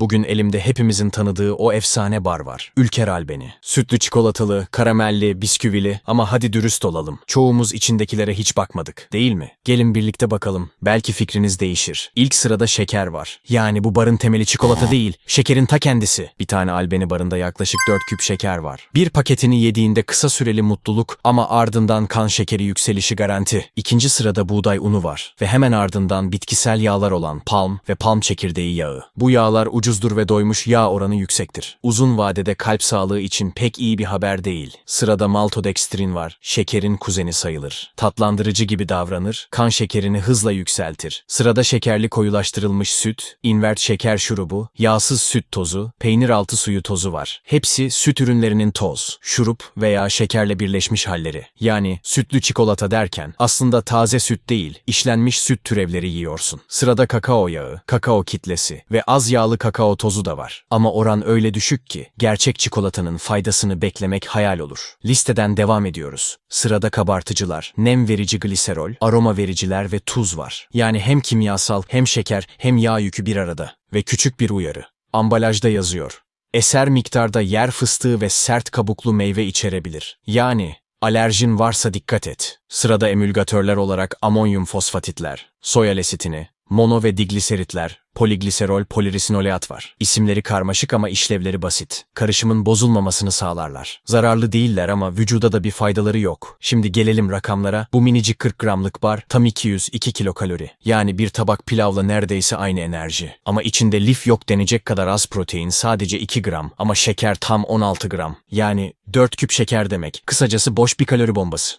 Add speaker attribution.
Speaker 1: Bugün elimde hepimizin tanıdığı o efsane bar var. Ülker Albeni. Sütlü çikolatalı, karamelli, bisküvili ama hadi dürüst olalım. Çoğumuz içindekilere hiç bakmadık, değil mi? Gelin birlikte bakalım. Belki fikriniz değişir. İlk sırada şeker var. Yani bu barın temeli çikolata değil, şekerin ta kendisi. Bir tane Albeni barında yaklaşık 4 küp şeker var. Bir paketini yediğinde kısa süreli mutluluk ama ardından kan şekeri yükselişi garanti. İkinci sırada buğday unu var ve hemen ardından bitkisel yağlar olan palm ve palm çekirdeği yağı. Bu yağlar ucuzdur ve doymuş yağ oranı yüksektir. Uzun vadede kalp sağlığı için pek iyi bir haber değil. Sırada maltodextrin var. Şekerin kuzeni sayılır. Tatlandırıcı gibi davranır, kan şekerini hızla yükseltir. Sırada şekerli koyulaştırılmış süt, invert şeker şurubu, yağsız süt tozu, peynir altı suyu tozu var. Hepsi süt ürünlerinin toz, şurup veya şekerle birleşmiş halleri. Yani sütlü çikolata derken aslında taze süt değil, işlenmiş süt türevleri yiyorsun. Sırada kakao yağı, kakao kitlesi ve az yağlı kakao tozu da var. Ama oran öyle düşük ki gerçek çikolatanın faydasını beklemek hayal olur. Listeden devam ediyoruz. Sırada kabartıcılar, nem verici gliserol, aroma vericiler ve tuz var. Yani hem kimyasal hem şeker hem yağ yükü bir arada. Ve küçük bir uyarı. Ambalajda yazıyor. Eser miktarda yer fıstığı ve sert kabuklu meyve içerebilir. Yani alerjin varsa dikkat et. Sırada emülgatörler olarak amonyum fosfatitler, soya lesitini, mono ve digliseritler, poligliserol, polirisinolaat var. İsimleri karmaşık ama işlevleri basit. Karışımın bozulmamasını sağlarlar. Zararlı değiller ama vücuda da bir faydaları yok. Şimdi gelelim rakamlara. Bu minicik 40 gramlık bar tam 202 kilokalori. Yani bir tabak pilavla neredeyse aynı enerji. Ama içinde lif yok denecek kadar az protein sadece 2 gram ama şeker tam 16 gram. Yani 4 küp şeker demek. Kısacası boş bir kalori bombası.